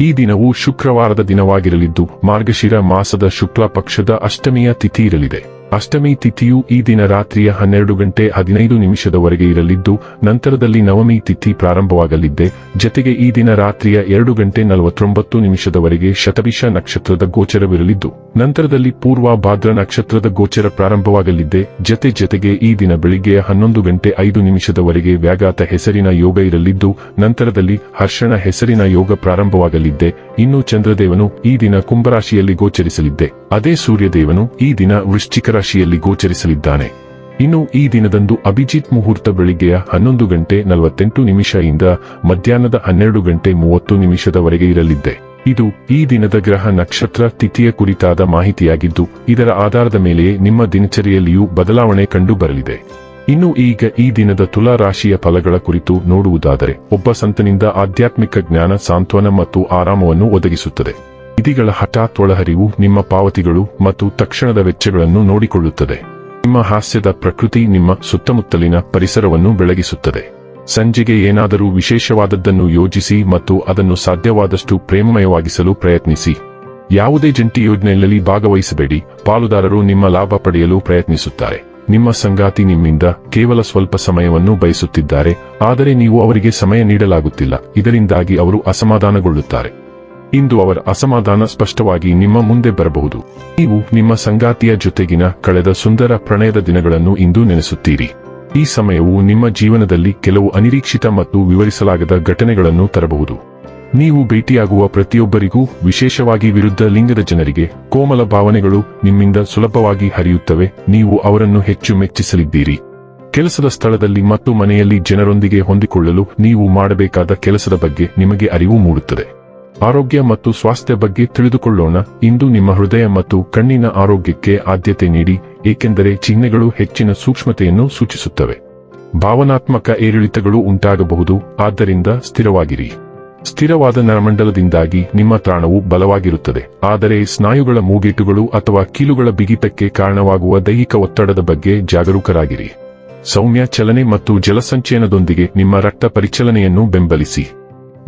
ಈ ದಿನವು ಶುಕ್ರವಾರದ ದಿನವಾಗಿರಲಿದ್ದು ಮಾರ್ಗಶಿರ ಮಾಸದ ಶುಕ್ಲ ಪಕ್ಷದ ಅಷ್ಟಮಿಯ ತಿಥಿ ಇರಲಿದೆ. ಅಷ್ಟಮಿ ತಿಥಿಯು ಈ ದಿನ ರಾತ್ರಿಯ ಹನ್ನೆರಡು ಗಂಟೆ ಹದಿನೈದು ನಿಮಿಷದವರೆಗೆ ಇರಲಿದ್ದು, ನಂತರದಲ್ಲಿ ನವಮಿ ತಿಥಿ ಪ್ರಾರಂಭವಾಗಲಿದ್ದೆ. ಜತೆಗೆ ಈ ದಿನ ರಾತ್ರಿಯ ಎರಡು ಗಂಟೆ ನಲವತ್ತೊಂಬತ್ತು ನಿಮಿಷದವರೆಗೆ ಶತಭಿಷ ನಕ್ಷತ್ರದ ಗೋಚರವಿರಲಿದ್ದು, ನಂತರದಲ್ಲಿ ಪೂರ್ವ ಭಾದ್ರ ನಕ್ಷತ್ರದ ಗೋಚರ ಪ್ರಾರಂಭವಾಗಲಿದ್ದೆ. ಜತೆ ಜತೆಗೆ ಈ ದಿನ ಬೆಳಿಗ್ಗೆಯ ಹನ್ನೊಂದು ಗಂಟೆ ಐದು ನಿಮಿಷದವರೆಗೆ ವ್ಯಾಘಾತ ಹೆಸರಿನ ಯೋಗ ಇರಲಿದ್ದು, ನಂತರದಲ್ಲಿ ಹರ್ಷಣ ಹೆಸರಿನ ಯೋಗ ಪ್ರಾರಂಭವಾಗಲಿದ್ದೆ. ಇನ್ನು ಚಂದ್ರದೇವನು ಈ ದಿನ ಕುಂಭರಾಶಿಯಲ್ಲಿ ಗೋಚರಿಸಲಿದ್ದೆ. ಅದೇ ಸೂರ್ಯದೇವನು ಈ ದಿನ ವೃಶ್ಚಿಕ ರಾಶಿಯಲ್ಲಿ ಗೋಚರಿಸಲಿದ್ದಾನೆ. ಇನ್ನು ಈ ದಿನದಂದು ಅಭಿಜಿತ್ ಮುಹೂರ್ತ ಬೆಳಿಗ್ಗೆಯ ಹನ್ನೊಂದು ಗಂಟೆ ನಲವತ್ತೆಂಟು ಇಂದ ಮಧ್ಯಾಹ್ನದ ಹನ್ನೆರಡು ಗಂಟೆ ಮೂವತ್ತು ನಿಮಿಷದವರೆಗೆ ಇರಲಿದ್ದೆ. ಇದು ಈ ದಿನದ ಗ್ರಹ ನಕ್ಷತ್ರ ತಿಥಿಯ ಕುರಿತಾದ ಮಾಹಿತಿಯಾಗಿದ್ದು, ಇದರ ಆಧಾರದ ಮೇಲೆಯೇ ನಿಮ್ಮ ದಿನಚರಿಯಲ್ಲಿಯೂ ಬದಲಾವಣೆ ಕಂಡು ಬರಲಿದೆ ಇನ್ನು ಈಗ ಈ ದಿನದ ತುಲಾ ರಾಶಿಯ ಫಲಗಳ ಕುರಿತು ನೋಡುವುದಾದರೆ, ಒಬ್ಬ ಸಂತನಿಂದ ಆಧ್ಯಾತ್ಮಿಕ ಜ್ಞಾನ ಸಾಂತ್ವನ ಮತ್ತು ಆರಾಮವನ್ನು ಒದಗಿಸುತ್ತದೆ. ನಿಧಿಗಳ ಹಠಾತ್ ಒಳಹರಿವು ನಿಮ್ಮ ಪಾವತಿಗಳು ಮತ್ತು ತಕ್ಷಣದ ವೆಚ್ಚಗಳನ್ನು ನೋಡಿಕೊಳ್ಳುತ್ತದೆ. ನಿಮ್ಮ ಹಾಸ್ಯದ ಪ್ರಕೃತಿ ನಿಮ್ಮ ಸುತ್ತಮುತ್ತಲಿನ ಪರಿಸರವನ್ನು ಬೆಳಗಿಸುತ್ತದೆ. ಸಂಜೆಗೆ ಏನಾದರೂ ವಿಶೇಷವಾದದ್ದನ್ನು ಯೋಜಿಸಿ ಮತ್ತು ಅದನ್ನು ಸಾಧ್ಯವಾದಷ್ಟು ಪ್ರೇಮಮಯವಾಗಿಸಲು ಪ್ರಯತ್ನಿಸಿ. ಯಾವುದೇ ಜಂಟಿ ಯೋಜನೆಯಲ್ಲಿ ಭಾಗವಹಿಸಬೇಡಿ. ಪಾಲುದಾರರು ನಿಮ್ಮ ಲಾಭ ಪಡೆಯಲು ಪ್ರಯತ್ನಿಸುತ್ತಾರೆ. ನಿಮ್ಮ ಸಂಗಾತಿ ನಿಮ್ಮಿಂದ ಕೇವಲ ಸ್ವಲ್ಪ ಸಮಯವನ್ನು ಬಯಸುತ್ತಿದ್ದಾರೆ. ಆದರೆ ನೀವು ಅವರಿಗೆ ಸಮಯ ನೀಡಲಾಗುತ್ತಿಲ್ಲ. ಇದರಿಂದಾಗಿ ಅವರು ಅಸಮಾಧಾನಗೊಳ್ಳುತ್ತಾರೆ. ಇಂದು ಅವರ ಅಸಮಾಧಾನ ಸ್ಪಷ್ಟವಾಗಿ ನಿಮ್ಮ ಮುಂದೆ ಬರಬಹುದು. ನೀವು ನಿಮ್ಮ ಸಂಗಾತಿಯ ಜೊತೆಗಿನ ಕಳೆದ ಸುಂದರ ಪ್ರಣಯದ ದಿನಗಳನ್ನು ಇಂದು ನೆನೆಸುತ್ತೀರಿ. ಈ ಸಮಯವು ನಿಮ್ಮ ಜೀವನದಲ್ಲಿ ಕೆಲವು ಅನಿರೀಕ್ಷಿತ ಮತ್ತು ವಿವರಿಸಲಾಗದ ಘಟನೆಗಳನ್ನು ತರಬಹುದು. ನೀವು ಭೇಟಿಯಾಗುವ ಪ್ರತಿಯೊಬ್ಬರಿಗೂ, ವಿಶೇಷವಾಗಿ ವಿರುದ್ಧ ಲಿಂಗದ ಜನರಿಗೆ, ಕೋಮಲ ಭಾವನೆಗಳು ನಿಮ್ಮಿಂದ ಸುಲಭವಾಗಿ ಹರಿಯುತ್ತವೆ. ನೀವು ಅವರನ್ನು ಹೆಚ್ಚು ಮೆಚ್ಚಿಸಲಿದ್ದೀರಿ. ಕೆಲಸದ ಸ್ಥಳದಲ್ಲಿ ಮತ್ತು ಮನೆಯಲ್ಲಿ ಜನರೊಂದಿಗೆ ಹೊಂದಿಕೊಳ್ಳಲು ನೀವು ಮಾಡಬೇಕಾದ ಕೆಲಸದ ಬಗ್ಗೆ ನಿಮಗೆ ಅರಿವು ಮೂಡುತ್ತದೆ. ಆರೋಗ್ಯ ಮತ್ತು ಸ್ವಾಸ್ಥ್ಯ ಬಗ್ಗೆ ತಿಳಿದುಕೊಳ್ಳೋಣ. ಇಂದು ನಿಮ್ಮ ಹೃದಯ ಮತ್ತು ಕಣ್ಣಿನ ಆರೋಗ್ಯಕ್ಕೆ ಆದ್ಯತೆ ನೀಡಿ, ಏಕೆಂದರೆ ಚಿಹ್ನೆಗಳು ಹೆಚ್ಚಿನ ಸೂಕ್ಷ್ಮತೆಯನ್ನು ಸೂಚಿಸುತ್ತವೆ. ಭಾವನಾತ್ಮಕ ಏರಿಳಿತಗಳು ಉಂಟಾಗಬಹುದು, ಆದ್ದರಿಂದ ಸ್ಥಿರವಾಗಿರಿ. ಸ್ಥಿರವಾದ ನರಮಂಡಲದಿಂದಾಗಿ ನಿಮ್ಮ ತಾಣವು ಬಲವಾಗಿರುತ್ತದೆ. ಆದರೆ ಸ್ನಾಯುಗಳ ಮೂಗೇಟುಗಳು ಅಥವಾ ಕೀಲುಗಳ ಬಿಗಿತಕ್ಕೆ ಕಾರಣವಾಗುವ ದೈಹಿಕ ಒತ್ತಡದ ಬಗ್ಗೆ ಜಾಗರೂಕರಾಗಿರಿ. ಸೌಮ್ಯ ಚಲನೆ ಮತ್ತು ಜಲಸಂಚಯನದೊಂದಿಗೆ ನಿಮ್ಮ ರಕ್ತ ಪರಿಚಲನೆಯನ್ನು ಬೆಂಬಲಿಸಿ.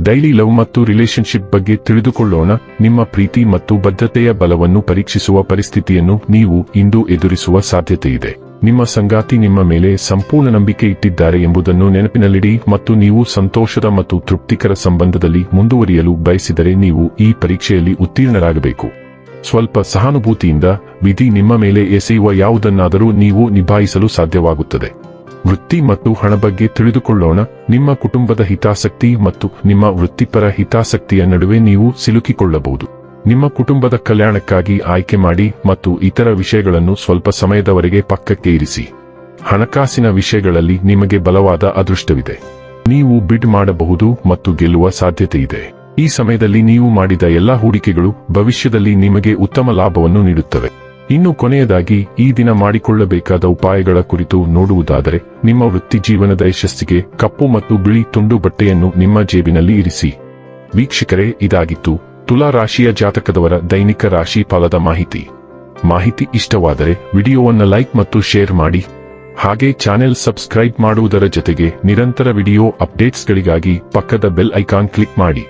ಡೈಲಿ ಲವ್ ಮತ್ತು ರಿಲೇಶನ್ಶಿಪ್ ಬಗ್ಗೆ ತಿಳಿದುಕೊಳ್ಳೋಣ. ನಿಮ್ಮ ಪ್ರೀತಿ ಮತ್ತು ಬದ್ಧತೆಯ ಬಲವನ್ನು ಪರೀಕ್ಷಿಸುವ ಪರಿಸ್ಥಿತಿಯನ್ನು ನೀವು ಇಂದು ಎದುರಿಸುವ ಸಾಧ್ಯತೆಯಿದೆ. ನಿಮ್ಮ ಸಂಗಾತಿ ನಿಮ್ಮ ಮೇಲೆ ಸಂಪೂರ್ಣ ನಂಬಿಕೆ ಇಟ್ಟಿದ್ದಾರೆ ಎಂಬುದನ್ನು ನೆನಪಿನಲ್ಲಿಡಿ ಮತ್ತು ನೀವು ಸಂತೋಷದ ಮತ್ತು ತೃಪ್ತಿಕರ ಸಂಬಂಧದಲ್ಲಿ ಮುಂದುವರಿಯಲು ಬಯಸಿದರೆ ನೀವು ಈ ಪರೀಕ್ಷೆಯಲ್ಲಿ ಉತ್ತೀರ್ಣರಾಗಬೇಕು. ಸ್ವಲ್ಪ ಸಹಾನುಭೂತಿಯಿಂದ ವಿಧಿ ನಿಮ್ಮ ಮೇಲೆ ಎಸೆಯುವ ಯಾವುದನ್ನಾದರೂ ನೀವು ನಿಭಾಯಿಸಲು ಸಾಧ್ಯವಾಗುತ್ತದೆ. ವೃತ್ತಿ ಮತ್ತು ಹಣ ಬಗ್ಗೆ ತಿಳಿದುಕೊಳ್ಳೋಣ. ನಿಮ್ಮ ಕುಟುಂಬದ ಹಿತಾಸಕ್ತಿ ಮತ್ತು ನಿಮ್ಮ ವೃತ್ತಿಪರ ಹಿತಾಸಕ್ತಿಯ ನಡುವೆ ನೀವು ಸಿಲುಕಿಕೊಳ್ಳಬಹುದು. ನಿಮ್ಮ ಕುಟುಂಬದ ಕಲ್ಯಾಣಕ್ಕಾಗಿ ಆಯ್ಕೆ ಮಾಡಿ ಮತ್ತು ಇತರ ವಿಷಯಗಳನ್ನು ಸ್ವಲ್ಪ ಸಮಯದವರೆಗೆ ಪಕ್ಕಕ್ಕೆ ಇರಿಸಿ. ಹಣಕಾಸಿನ ವಿಷಯಗಳಲ್ಲಿ ನಿಮಗೆ ಬಲವಾದ ಅದೃಷ್ಟವಿದೆ. ನೀವು ಬಿಡ್ ಮಾಡಬಹುದು ಮತ್ತು ಗೆಲ್ಲುವ ಸಾಧ್ಯತೆ ಇದೆ ಈ ಸಮಯದಲ್ಲಿ ನೀವು ಮಾಡಿದ ಎಲ್ಲಾ ಹೂಡಿಕೆಗಳು ಭವಿಷ್ಯದಲ್ಲಿ ನಿಮಗೆ ಉತ್ತಮ ಲಾಭವನ್ನು ನೀಡುತ್ತವೆ. ಇನ್ನು ಕೊನೆಯದಾಗಿ ಈ ದಿನ ಮಾಡಿಕೊಳ್ಳಬೇಕಾದ ಉಪಾಯಗಳ ಕುರಿತು ನೋಡುವುದಾದರೆ, ನಿಮ್ಮ ವೃತ್ತಿ ಜೀವನದ ಯಶಸ್ಸಿಗೆ ಕಪ್ಪು ಮತ್ತು ಬಿಳಿ ತುಂಡು ಬಟ್ಟೆಯನ್ನು ನಿಮ್ಮ ಜೇಬಿನಲ್ಲಿ ಇರಿಸಿ. ವೀಕ್ಷಕರೇ, ಇದಾಗಿತ್ತು ತುಲಾ ರಾಶಿಯ ಜಾತಕದವರ ದೈನಿಕ ರಾಶಿ ಫಲದ ಮಾಹಿತಿ. ಮಾಹಿತಿ ಇಷ್ಟವಾದರೆ ವಿಡಿಯೋವನ್ನು ಲೈಕ್ ಮತ್ತು ಶೇರ್ ಮಾಡಿ. ಹಾಗೆ ಚಾನೆಲ್ ಸಬ್ಸ್ಕ್ರೈಬ್ ಮಾಡುವುದರ ಜೊತೆಗೆ ನಿರಂತರ ವಿಡಿಯೋ ಅಪ್ಡೇಟ್ಸ್ಗಳಿಗಾಗಿ ಪಕ್ಕದ ಬೆಲ್ ಐಕಾನ್ ಕ್ಲಿಕ್ ಮಾಡಿ.